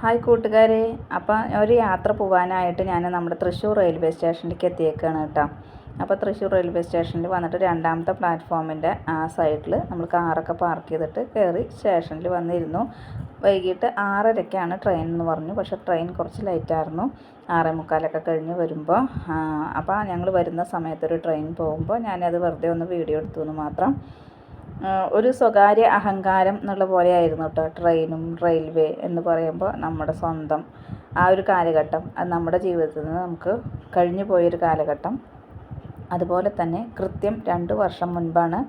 Hi കൂട്ടുകാരെ. അപ്പം ഒരു യാത്ര പോകാനായിട്ട് ഞാൻ നമ്മുടെ തൃശ്ശൂർ റെയിൽവേ സ്റ്റേഷനിലേക്ക് എത്തിയേക്കാണ് കേട്ടോ. അപ്പോൾ തൃശ്ശൂർ റെയിൽവേ സ്റ്റേഷനിൽ വന്നിട്ട് രണ്ടാമത്തെ പ്ലാറ്റ്ഫോമിന്റെ ആ സൈഡിൽ നമ്മൾ കാറൊക്കെ പാർക്ക് ചെയ്തിട്ട് കയറി സ്റ്റേഷനിൽ വന്നിരുന്നു. വൈകിട്ട് ആറരയ്ക്കാണ് ട്രെയിൻ എന്ന് പറഞ്ഞു. പക്ഷേ ട്രെയിൻ കുറച്ച് ലേറ്റായിരുന്നു. ആറേ മുക്കാലൊക്കെ കഴിഞ്ഞ് വരുമ്പോൾ അപ്പോൾ ഞങ്ങൾ വരുന്ന സമയത്തൊരു ട്രെയിൻ പോകുമ്പോൾ ഞാനത് വെറുതെ ഒന്ന് വീഡിയോ എടുത്തു എന്ന് മാത്രം ഒരു സ്വകാര്യ അഹങ്കാരം എന്നുള്ള പോലെയായിരുന്നു കേട്ടോ ട്രെയിനും റെയിൽവേ എന്ന് പറയുമ്പോൾ നമ്മുടെ സ്വന്തം ആ ഒരു കാലഘട്ടം. അത് നമ്മുടെ ജീവിതത്തിൽ നിന്ന് നമുക്ക് കഴിഞ്ഞു പോയൊരു കാലഘട്ടം. അതുപോലെ തന്നെ കൃത്യം രണ്ട് വർഷം മുൻപാണ്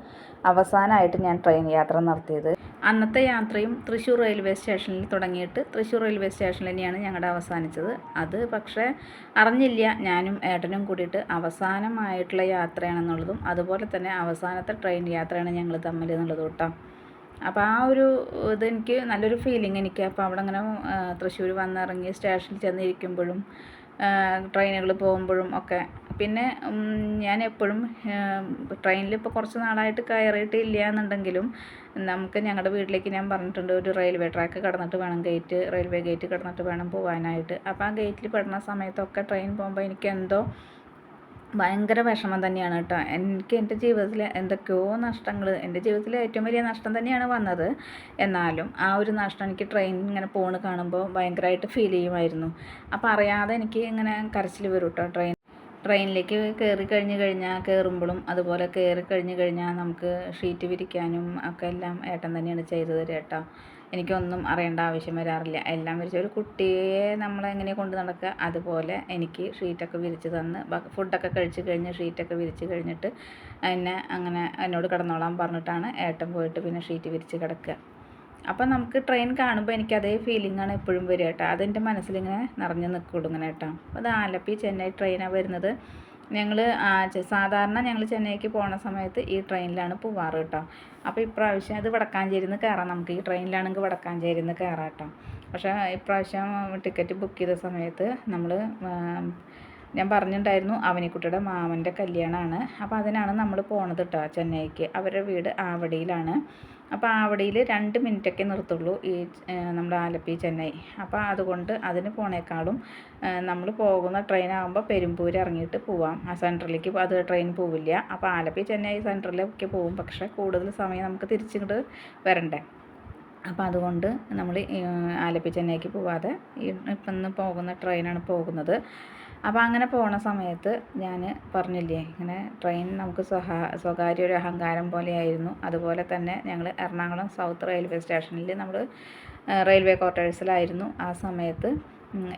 അവസാനമായിട്ട് ഞാൻ ട്രെയിൻ യാത്ര നടത്തിയത്. അന്നത്തെ യാത്രയും തൃശ്ശൂർ റെയിൽവേ സ്റ്റേഷനിൽ തുടങ്ങിയിട്ട് തൃശ്ശൂർ റെയിൽവേ സ്റ്റേഷനിൽ തന്നെയാണ് ഞങ്ങളുടെ അവസാനിച്ചത്. അത് പക്ഷേ അറിഞ്ഞില്ല. ഞാനും ഏട്ടനും കൂടിയിട്ട് അവസാനമായിട്ടുള്ള യാത്രയാണെന്നുള്ളതും അതുപോലെ തന്നെ അവസാനത്തെ ട്രെയിൻ യാത്രയാണ് ഞങ്ങൾ തമ്മിൽ എന്നുള്ളത് കേട്ടോ. അപ്പോൾ ആ ഒരു ഇതെനിക്ക് നല്ലൊരു ഫീലിംഗ് എനിക്ക്. അപ്പോൾ അവിടെ അങ്ങനെ തൃശ്ശൂർ വന്നിറങ്ങി സ്റ്റേഷനിൽ ചെന്നിരിക്കുമ്പോഴും ട്രെയിനുകൾ പോകുമ്പോഴും ഒക്കെ പിന്നെ ഞാൻ എപ്പോഴും ട്രെയിനിൽ ഇപ്പോൾ കുറച്ച് നാളായിട്ട് കയറിയിട്ടില്ല എന്നുണ്ടെങ്കിലും നമുക്ക് ഞങ്ങളുടെ വീട്ടിലേക്ക് ഞാൻ പറഞ്ഞിട്ടുണ്ട് ഒരു റെയിൽവേ ട്രാക്ക് കടന്നിട്ട് വേണം ഗേറ്റ് റെയിൽവേ ഗേറ്റ് കടന്നിട്ട് വേണം പോകാനായിട്ട് അപ്പോൾ ആ ഗേറ്റിൽ പെടുന്ന സമയത്തൊക്കെ ട്രെയിൻ പോകുമ്പോൾ എനിക്ക് എന്തോ ഭയങ്കര വിഷമം തന്നെയാണ് കേട്ടോ. എനിക്ക് എന്റെ ജീവിതത്തിൽ എന്തൊക്കെയോ നഷ്ടങ്ങൾ എന്റെ ജീവിതത്തിൽ ഏറ്റവും വലിയ നഷ്ടം തന്നെയാണ് വന്നത്. എന്നാലും ആ ഒരു നഷ്ടം എനിക്ക് ട്രെയിൻ ഇങ്ങനെ പോണ് കാണുമ്പോൾ ഭയങ്കരമായിട്ട് ഫീൽ ചെയ്യുമായിരുന്നു. അപ്പോൾ അറിയാതെ എനിക്ക് ഇങ്ങനെ കരച്ചിൽ വരും കേട്ടോ ട്രെയിൻ ട്രെയിനിലേക്ക് കയറി കഴിഞ്ഞ് കഴിഞ്ഞാൽ കയറുമ്പോഴും അതുപോലെ കയറി കഴിഞ്ഞ് കഴിഞ്ഞാൽ നമുക്ക് ഷീറ്റ് വിരിക്കാനും ഒക്കെ എല്ലാം ഏട്ടൻ തന്നെയാണ് ചെയ്തു തരിക കേട്ടോ. എനിക്കൊന്നും അറിയേണ്ട ആവശ്യം വരാറില്ല. എല്ലാം വിരിച്ച് ഒരു കുട്ടിയെ നമ്മളെങ്ങനെ കൊണ്ട് നടക്കുക? അതുപോലെ എനിക്ക് ഷീറ്റൊക്കെ വിരിച്ച് തന്ന് ഫുഡൊക്കെ കഴിച്ച് കഴിഞ്ഞ് ഷീറ്റൊക്കെ വിരിച്ച് കഴിഞ്ഞിട്ട് എന്നെ അങ്ങനെ എന്നോട് കിടന്നോളാൻ പറഞ്ഞിട്ടാണ് ഏട്ടൻ പോയിട്ട് പിന്നെ ഷീറ്റ് വിരിച്ച് കിടക്കുക. അപ്പം നമുക്ക് ട്രെയിൻ കാണുമ്പോൾ എനിക്ക് അതേ ഫീലിംഗ് ആണ് എപ്പോഴും വരിക കേട്ടോ. അതെന്റെ മനസ്സിലിങ്ങനെ നിറഞ്ഞു നിൽക്കുള്ളൂ ഇങ്ങനെ കേട്ടോ. അപ്പോൾ അത് ആലപ്പി ചെന്നൈ ട്രെയിനാണ് വരുന്നത്. ഞങ്ങൾ സാധാരണ ഞങ്ങൾ ചെന്നൈക്ക് പോണ സമയത്ത് ഈ ട്രെയിനിലാണ് പോവാറ് കേട്ടോ. അപ്പോൾ ഇപ്രാവശ്യം അത് വടക്കാഞ്ചേരിയിൽ നിന്ന് കയറാം നമുക്ക്. ഈ ട്രെയിനിലാണെങ്കിൽ വടക്കാഞ്ചേരിയിൽ നിന്ന് കയറാം കേട്ടോ. പക്ഷേ ഇപ്രാവശ്യം ടിക്കറ്റ് ബുക്ക് ചെയ്ത സമയത്ത് നമ്മൾ ഞാൻ പറഞ്ഞിട്ടുണ്ടായിരുന്നു അവനിക്കുട്ടിയുടെ മാമന്റെ കല്യാണമാണ് അപ്പോൾ അതിനാണ് നമ്മൾ പോണത് കേട്ടോ ചെന്നൈക്ക്. അവരുടെ വീട് ആവടിയിലാണ്. അപ്പോൾ ആവടിയിൽ രണ്ട് മിനിറ്റൊക്കെ നിർത്തുള്ളൂ ഈ നമ്മുടെ ആലപ്പി ചെന്നൈ. അപ്പോൾ അതുകൊണ്ട് അതിന് പോണേക്കാളും നമ്മൾ പോകുന്ന ട്രെയിൻ ആകുമ്പോൾ പെരുമ്പൂർ ഇറങ്ങിയിട്ട് പോവാം. ആ സെൻട്രലിലേക്ക് അത് ട്രെയിൻ പോവില്ല. അപ്പോൾ ആലപ്പി ചെന്നൈ സെൻട്രലിലേക്ക് പോവും. പക്ഷേ കൂടുതൽ സമയം നമുക്ക് തിരിച്ചിങ്ങോട്ട് വരണ്ടേ. അപ്പോൾ അതുകൊണ്ട് നമ്മൾ ആലപ്പി ചെന്നൈക്ക് പോവാതെ ഇപ്പം പോകുന്ന ട്രെയിനാണ് പോകുന്നത്. അപ്പോൾ അങ്ങനെ പോണ സമയത്ത് ഞാൻ പറഞ്ഞില്ലേ ഇങ്ങനെ ട്രെയിൻ നമുക്ക് സ്വഹാ സ്വകാര്യ ഒരു അഹങ്കാരം പോലെയായിരുന്നു. അതുപോലെ തന്നെ ഞങ്ങൾ എറണാകുളം സൗത്ത് റെയിൽവേ സ്റ്റേഷനിൽ നമ്മൾ റെയിൽവേ ക്വാർട്ടേഴ്സിലായിരുന്നു ആ സമയത്ത്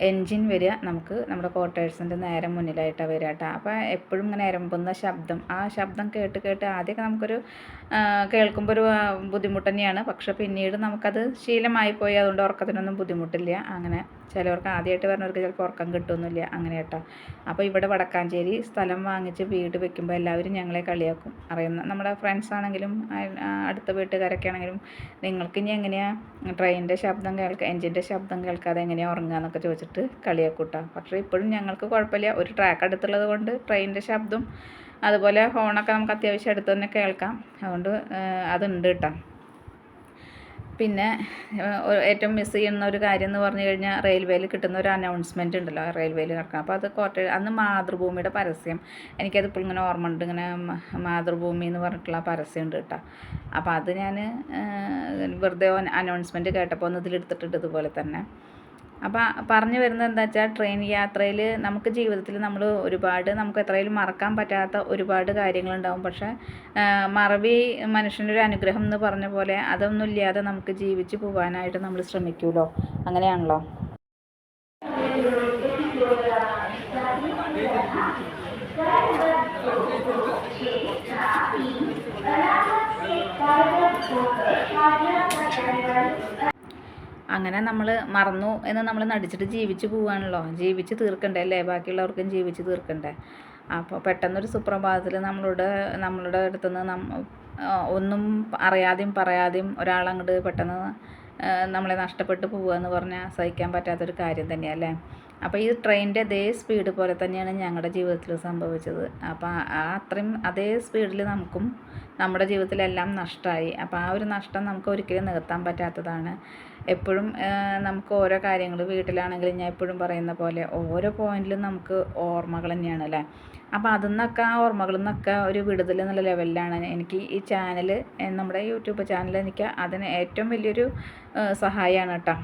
എൻജിൻ വരിക നമുക്ക് നമ്മുടെ ക്വാർട്ടേഴ്സിന്റെ നേരെ മുന്നിലായിട്ടാണ് വരിക കേട്ടോ അപ്പോൾ എപ്പോഴും ഇങ്ങനെ എരമ്പുന്ന ശബ്ദം ആ ശബ്ദം കേട്ട് കേട്ട് ആദ്യമൊക്കെ നമുക്കൊരു കേൾക്കുമ്പോൾ ഒരു ബുദ്ധിമുട്ട് തന്നെയാണ്. പക്ഷെ പിന്നീട് നമുക്കത് ശീലമായി പോയി. അതുകൊണ്ട് ഉറക്കത്തിനൊന്നും ബുദ്ധിമുട്ടില്ല. അങ്ങനെ ചിലവർക്ക് ആദ്യമായിട്ട് വരുന്നവർക്ക് ചിലപ്പോൾ ഉറക്കം കിട്ടുമൊന്നുമില്ല അങ്ങനെ കേട്ടോ അപ്പോൾ ഇവിടെ വടക്കാഞ്ചേരി സ്ഥലം വാങ്ങിച്ച് വീട് വെക്കുമ്പോൾ എല്ലാവരും ഞങ്ങളെ കളിയാക്കും. അറിയുന്ന നമ്മുടെ ഫ്രണ്ട്സ് ആണെങ്കിലും അടുത്ത വീട്ടുകാരൊക്കെ ആണെങ്കിലും നിങ്ങൾക്ക് ഇനി എങ്ങനെയാണ് ട്രെയിനിന്റെ ശബ്ദം കേൾക്കുക എൻജിന്റെ ശബ്ദം കേൾക്കാതെ എങ്ങനെയാണ് ഉറങ്ങുക എന്നൊക്കെ ചോദിച്ചിട്ട് കളിയാക്കൂട്ടാ പക്ഷേ ഇപ്പോഴും ഞങ്ങൾക്ക് കുഴപ്പമില്ല. ഒരു ട്രാക്ക് അടുത്തുള്ളത് കൊണ്ട് ട്രെയിനിന്റെ ശബ്ദം അതുപോലെ ഹോണൊക്കെ നമുക്ക് അത്യാവശ്യം അടുത്ത് തന്നെ കേൾക്കാം. അതുകൊണ്ട് അതുണ്ട് കേട്ടോ പിന്നെ ഏറ്റവും മിസ് ചെയ്യുന്ന ഒരു കാര്യം എന്ന് പറഞ്ഞു കഴിഞ്ഞാൽ റെയിൽവേയിൽ കിട്ടുന്ന ഒരു അനൗൺസ്മെന്റ് ഉണ്ടല്ലോ റെയിൽവേയിൽ നടക്കണം അപ്പോൾ അത് കോട്ട അന്ന് മാതൃഭൂമിയുടെ പരസ്യം. എനിക്കത് ഇപ്പോൾ ഇങ്ങനെ ഓർമ്മ ഉണ്ട് ഇങ്ങനെ മാതൃഭൂമി എന്ന് പറഞ്ഞിട്ടുള്ള പരസ്യം ഉണ്ട് കേട്ടോ. അപ്പോൾ അത് ഞാൻ വെറുതെ അനൗൺസ്മെന്റ് കേട്ടപ്പോൾ ഒന്ന് ഇതിലെടുത്തിട്ടുണ്ട് ഇതുപോലെ തന്നെ. അപ്പോൾ പറഞ്ഞു വരുന്നത് എന്താ വെച്ചാൽ ട്രെയിൻ യാത്രയിൽ നമുക്ക് ജീവിതത്തിൽ നമ്മൾ ഒരുപാട് നമുക്ക് എത്രയും മറക്കാൻ പറ്റാത്ത ഒരുപാട് കാര്യങ്ങളുണ്ടാവും. പക്ഷേ മറവി മനുഷ്യന്റെ ഒരു അനുഗ്രഹം എന്ന് പറഞ്ഞ പോലെ അതൊന്നും ഇല്ലാതെ നമുക്ക് ജീവിച്ച് പോകാനായിട്ട് നമ്മൾ ശ്രമിക്കുമല്ലോ അങ്ങനെയാണല്ലോ? അങ്ങനെ നമ്മൾ മറന്നു എന്ന് നമ്മൾ നടിച്ചിട്ട് ജീവിച്ച് പോവാണല്ലോ. ജീവിച്ച് തീർക്കണ്ടേ അല്ലേ? ബാക്കിയുള്ളവർക്കും ജീവിച്ച് തീർക്കണ്ടേ? അപ്പോൾ പെട്ടെന്നൊരു സുപ്രഭാതത്തിൽ നമ്മളുടെ നമ്മളുടെ അടുത്തുനിന്ന് നിന്ന് ഒന്നും അറിയാതെയും പറയാതെയും ഒരാളങ്ങോട്ട് പെട്ടെന്ന് നമ്മളെ നഷ്ടപ്പെട്ടു പോവുക എന്ന് പറഞ്ഞാൽ സഹിക്കാൻ പറ്റാത്തൊരു കാര്യം തന്നെയല്ലേ? അപ്പോൾ ഈ ട്രെയിനിന്റെ അതേ സ്പീഡ് പോലെ തന്നെയാണ് ഞങ്ങളുടെ ജീവിതത്തിൽ സംഭവിച്ചത്. അപ്പോൾ ആ അത്രയും അതേ സ്പീഡിൽ നമുക്കും നമ്മുടെ ജീവിതത്തിലെല്ലാം നഷ്ടമായി അപ്പോൾ ആ ഒരു നഷ്ടം നമുക്ക് ഒരിക്കലും നികത്താൻ പറ്റാത്തതാണ്. എപ്പോഴും നമുക്ക് ഓരോ കാര്യങ്ങൾ വീട്ടിലാണെങ്കിലും ഞാൻ എപ്പോഴും പറയുന്ന പോലെ ഓരോ പോയിന്റിലും നമുക്ക് ഓർമ്മകൾ തന്നെയാണ് അല്ലേ? അപ്പോൾ അതിൽ നിന്നൊക്കെ ആ ഓർമ്മകളിൽ നിന്നൊക്കെ ഒരു വിടുതൽ എന്നുള്ള ലെവലിലാണ് എനിക്ക് ഈ ചാനൽ നമ്മുടെ യൂട്യൂബ് ചാനൽ എനിക്ക് അതിന് ഏറ്റവും വലിയൊരു സഹായമാണ് കേട്ടോ.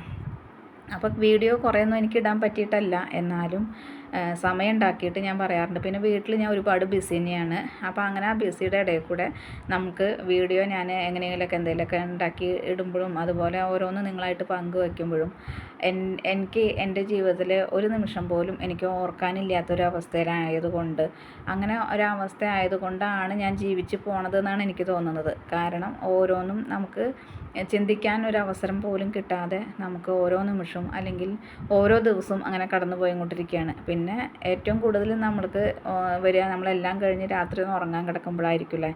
അപ്പോൾ വീഡിയോ കുറേയൊന്നും എനിക്ക് ഇടാൻ പറ്റിയിട്ടല്ല. എന്നാലും സമയം ഉണ്ടാക്കിയിട്ട് ഞാൻ പറയാറുണ്ട്. പിന്നെ വീട്ടിൽ ഞാൻ ഒരുപാട് ബിസി തന്നെയാണ്. അപ്പോൾ അങ്ങനെ ആ ബിസിയുടെ ഇടയിൽ കൂടെ നമുക്ക് വീഡിയോ ഞാൻ എങ്ങനെയെങ്കിലുമൊക്കെ എന്തെങ്കിലുമൊക്കെ ഉണ്ടാക്കി ഇടുമ്പോഴും അതുപോലെ ഓരോന്ന് നിങ്ങളായിട്ട് പങ്കുവെക്കുമ്പോഴും എൻ എനിക്ക് എന്റെ ജീവിതത്തിൽ ഒരു നിമിഷം പോലും എനിക്ക് ഓർക്കാനില്ലാത്തൊരവസ്ഥയിലായതുകൊണ്ട് അങ്ങനെ ഒരവസ്ഥ ആയതുകൊണ്ടാണ് ഞാൻ ജീവിച്ച് പോണതെന്നാണ് എനിക്ക് തോന്നുന്നത്. കാരണം ഓരോന്നും നമുക്ക് ചിന്തിക്കാൻ ഒരു അവസരം പോലും കിട്ടാതെ നമുക്ക് ഓരോ നിമിഷവും അല്ലെങ്കിൽ ഓരോ ദിവസവും അങ്ങനെ കടന്നു പോയിക്കൊണ്ടിരിക്കുകയാണ് പിന്നെ ഏറ്റവും കൂടുതൽ നമ്മൾക്ക് വരിക നമ്മളെല്ലാം കഴിഞ്ഞ് രാത്രി ഒന്ന് ഉറങ്ങാൻ കിടക്കുമ്പോഴായിരിക്കുമല്ലേ?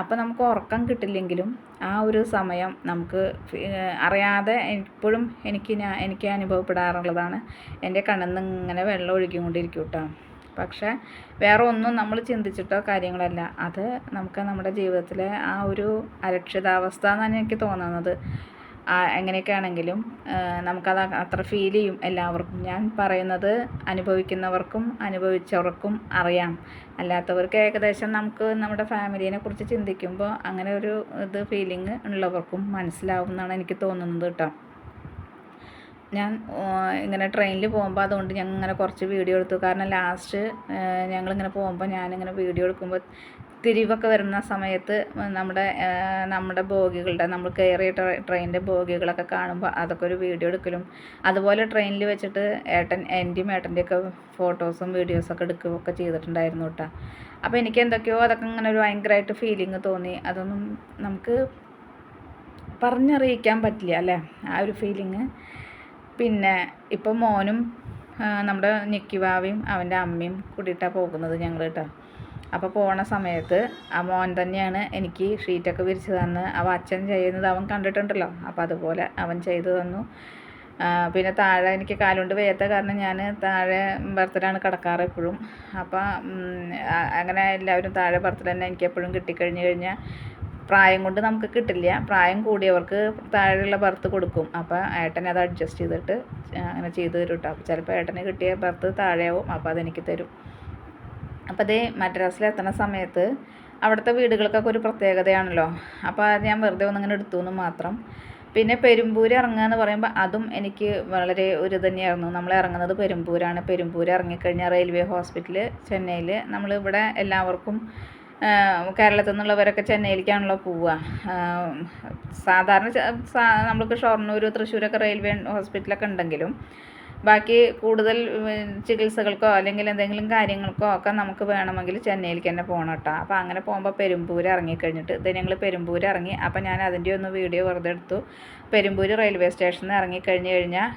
അപ്പോൾ നമുക്ക് ഉറക്കം കിട്ടില്ലെങ്കിലും ആ ഒരു സമയം നമുക്ക് അറിയാതെ ഇപ്പോഴും എനിക്ക് ഞാൻ എനിക്ക് അനുഭവപ്പെടാറുള്ളതാണ്. എന്റെ കണ്ണിൽ നിന്ന് ഇങ്ങനെ വെള്ളം ഒഴുകിക്കൊണ്ടിരിക്കും കേട്ടോ. പക്ഷേ വേറെ ഒന്നും നമ്മൾ ചിന്തിച്ചിട്ടോ കാര്യങ്ങളല്ല. അത് നമുക്ക് നമ്മുടെ ജീവിതത്തിലെ ആ ഒരു അരക്ഷിതാവസ്ഥ എന്നാണ് എനിക്ക് തോന്നുന്നത്. എങ്ങനെയൊക്കെ ആണെങ്കിലും നമുക്കത് അത്ര ഫീൽ ചെയ്യും എല്ലാവർക്കും. ഞാൻ പറയുന്നത് അനുഭവിക്കുന്നവർക്കും അനുഭവിച്ചവർക്കും അറിയാം. അല്ലാത്തവർക്ക് ഏകദേശം നമുക്ക് നമ്മുടെ ഫാമിലീനെ കുറിച്ച് ചിന്തിക്കുമ്പോൾ അങ്ങനെ ഒരു ഇത് ഫീലിംഗ് ഉള്ളവർക്കും മനസ്സിലാവും എന്നാണ് എനിക്ക് തോന്നുന്നത് കേട്ടോ. ഞാൻ ഇങ്ങനെ ട്രെയിനിൽ പോകുമ്പോൾ അതുകൊണ്ട് ഞാൻ ഇങ്ങനെ കുറച്ച് വീഡിയോ എടുത്തു. കാരണം ലാസ്റ്റ് ഞങ്ങളിങ്ങനെ പോകുമ്പോൾ ഞാനിങ്ങനെ വീഡിയോ എടുക്കുമ്പോൾ തിരിവൊക്കെ വരുന്ന സമയത്ത് നമ്മുടെ നമ്മുടെ ബോഗികളുടെ നമ്മൾ കയറിയ ട്രെയിനിന്റെ ബോഗികളൊക്കെ കാണുമ്പോൾ അതൊക്കെ ഒരു വീഡിയോ എടുക്കലും. അതുപോലെ ട്രെയിനിൽ വെച്ചിട്ട് ഏട്ടൻ എന്റെയും ഏട്ടന്റെയൊക്കെ ഫോട്ടോസും വീഡിയോസൊക്കെ എടുക്കുകയൊക്കെ ചെയ്തിട്ടുണ്ടായിരുന്നു കേട്ടോ. അപ്പോൾ എനിക്ക് എന്തൊക്കെയോ അതൊക്കെ ഇങ്ങനെ ഒരു ഭയങ്കരമായിട്ട് ഫീലിംഗ് തോന്നി. അതൊന്നും നമുക്ക് പറഞ്ഞറിയിക്കാൻ പറ്റില്ല അല്ലേ? ആ ഒരു ഫീലിംഗ് പിന്നെ ഇപ്പം മോനും നമ്മുടെ നിക്കിവാവയും അവന്റെ അമ്മയും കൂടിയിട്ടാണ് പോകുന്നത് ഞങ്ങൾ കേട്ടോ. അപ്പോൾ പോണ സമയത്ത് ആ മോൻ തന്നെയാണ് എനിക്ക് ഷീറ്റൊക്കെ വിരിച്ച് തന്ന് അവ അച്ഛൻ ചെയ്യുന്നത് അവൻ കണ്ടിട്ടുണ്ടല്ലോ. അപ്പോൾ അതുപോലെ അവൻ ചെയ്തു തന്നു. പിന്നെ താഴെ എനിക്ക് കാലുകൊണ്ട് വയ്യാത്ത കാരണം ഞാൻ താഴെ ബർത്തിലാണ് കിടക്കാറ് എപ്പോഴും. അപ്പോൾ അങ്ങനെ എല്ലാവരും താഴെ ബർത്തിൽ തന്നെ എനിക്ക് എപ്പോഴും കിട്ടിക്കഴിഞ്ഞ് കഴിഞ്ഞാൽ പ്രായം കൊണ്ട് നമുക്ക് കിട്ടില്ല. പ്രായം കൂടിയവർക്ക് താഴെയുള്ള ബർത്ത് കൊടുക്കും. അപ്പോൾ ഏട്ടനെ അത് അഡ്ജസ്റ്റ് ചെയ്തിട്ട് അങ്ങനെ ചെയ്ത് തരും കേട്ടോ ചിലപ്പോൾ ഏട്ടന് കിട്ടിയ ബർത്ത് താഴെയാവും. അപ്പോൾ അതെനിക്ക് തരും. അപ്പോൾ അതേ മദ്രാസിൽ എത്തുന്ന സമയത്ത് അവിടുത്തെ വീടുകൾക്കൊക്കെ ഒരു പ്രത്യേകതയാണല്ലോ. അപ്പോൾ അത് ഞാൻ വെറുതെ ഒന്നിങ്ങനെ എടുത്തു എന്ന് മാത്രം. പിന്നെ പെരുമ്പൂർ ഇറങ്ങുക എന്ന് പറയുമ്പോൾ അതും എനിക്ക് വളരെ ഒരു തന്നെയായിരുന്നു. നമ്മൾ ഇറങ്ങുന്നത് പെരുമ്പൂരാണ്. പെരുമ്പൂർ ഇറങ്ങിക്കഴിഞ്ഞാൽ റെയിൽവേ ഹോസ്പിറ്റൽ ചെന്നൈയിൽ നമ്മളിവിടെ എല്ലാവർക്കും കേരളത്തിൽ നിന്നുള്ളവരൊക്കെ ചെന്നൈയിലേക്കാണല്ലോ പോവുക. സാധാരണ നമ്മൾക്ക് ഷൊർണൂർ തൃശ്ശൂരൊക്കെ റെയിൽവേ ഹോസ്പിറ്റലൊക്കെ ഉണ്ടെങ്കിലും ബാക്കി കൂടുതൽ ചികിത്സകൾക്കോ അല്ലെങ്കിൽ എന്തെങ്കിലും കാര്യങ്ങൾക്കോ ഒക്കെ നമുക്ക് വേണമെങ്കിൽ ചെന്നൈയിലേക്ക് തന്നെ പോകണം കേട്ടോ. അപ്പോൾ അങ്ങനെ പോകുമ്പോൾ പെരുമ്പൂർ ഇറങ്ങിക്കഴിഞ്ഞിട്ട് ഇത് ഞങ്ങൾ പെരുമ്പൂർ ഇറങ്ങി. അപ്പോൾ ഞാൻ അതിന്റെ ഒന്ന് വീഡിയോ വെറുതെ എടുത്തു. പെരുമ്പൂർ റെയിൽവേ സ്റ്റേഷനിൽ ഇറങ്ങിക്കഴിഞ്ഞ് കഴിഞ്ഞാൽ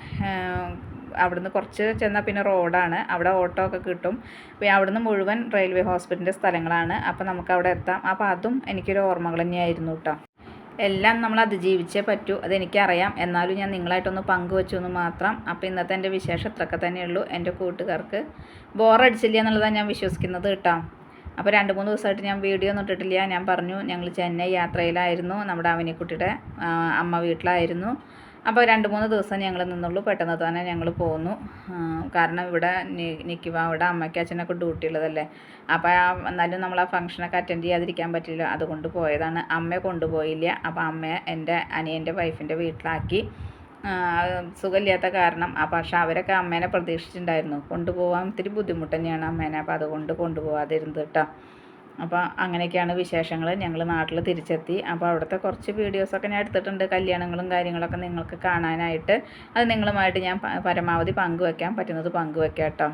അവിടുന്ന് കുറച്ച് ചെന്നാൽ പിന്നെ റോഡാണ്. അവിടെ ഓട്ടോ ഒക്കെ കിട്ടും. പിന്നെ അവിടുന്ന് മുഴുവൻ റെയിൽവേ ഹോസ്പിറ്റലിന്റെ സ്ഥലങ്ങളാണ്. അപ്പോൾ നമുക്ക് അവിടെ എത്താം. അപ്പോൾ അതും എനിക്കൊരു ഓർമ്മകൾ തന്നെയായിരുന്നു കേട്ടോ എല്ലാം നമ്മൾ അതിജീവിച്ചേ പറ്റൂ. അതെനിക്കറിയാം. എന്നാലും ഞാൻ നിങ്ങളായിട്ടൊന്ന് പങ്കുവച്ചു എന്ന് മാത്രം. അപ്പോൾ ഇന്നത്തെ എന്റെ വിശേഷം ഇത്രയൊക്കെ തന്നെയുള്ളൂ. എന്റെ കൂട്ടുകാർക്ക് ബോറടിച്ചില്ല എന്നുള്ളതാണ് ഞാൻ വിശ്വസിക്കുന്നത് കേട്ടോ അപ്പോൾ രണ്ട് മൂന്ന് ദിവസമായിട്ട് ഞാൻ വീഡിയോ ഒന്നും ഇട്ടിട്ടില്ല. ഞാൻ പറഞ്ഞു ഞങ്ങൾ ചെന്നൈ യാത്രയിലായിരുന്നു. നമ്മുടെ അവനിക്കുട്ടിയുടെ അമ്മ വീട്ടിലായിരുന്നു. അപ്പോൾ രണ്ട് മൂന്ന് ദിവസം ഞങ്ങൾ നിന്നുള്ളൂ. പെട്ടെന്ന് തന്നെ ഞങ്ങൾ പോന്നു. കാരണം ഇവിടെ നിൽക്കുക ഇവിടെ അമ്മയ്ക്ക് അച്ഛനൊക്കെ ഡ്യൂട്ടി ഉള്ളതല്ലേ? അപ്പോൾ എന്നാലും നമ്മൾ ആ ഫംഗ്ഷനൊക്കെ അറ്റൻഡ് ചെയ്യാതിരിക്കാൻ പറ്റില്ല അതുകൊണ്ട് പോയതാണ്. അമ്മയെ കൊണ്ടുപോയില്ല. അപ്പോൾ അമ്മയെ എന്റെ അനിയന്റെ വൈഫിന്റെ വീട്ടിലാക്കി. സുഖമില്ലാത്ത കാരണം. ആ പക്ഷെ അവരൊക്കെ അമ്മേനെ പ്രതീക്ഷിച്ചിട്ടുണ്ടായിരുന്നു. കൊണ്ടുപോകാൻ ഇത്തിരി ബുദ്ധിമുട്ട് തന്നെയാണ് അമ്മേനെ. അപ്പോൾ അതുകൊണ്ട് കൊണ്ടുപോകാതിരുന്നത് കേട്ടോ. അപ്പോൾ അങ്ങനെയൊക്കെയാണ് വിശേഷങ്ങൾ ഞങ്ങൾ നാട്ടിൽ തിരിച്ചെത്തി. അപ്പോൾ അവിടുത്തെ കുറച്ച് വീഡിയോസൊക്കെ ഞാൻ എടുത്തിട്ടുണ്ട്. കല്യാണങ്ങളും കാര്യങ്ങളൊക്കെ നിങ്ങൾക്ക് കാണാനായിട്ട്. അത് നിങ്ങളുമായിട്ട് ഞാൻ പരമാവധി പങ്കുവെക്കാൻ പറ്റുന്നത് പങ്കുവെക്കാം കേട്ടോ.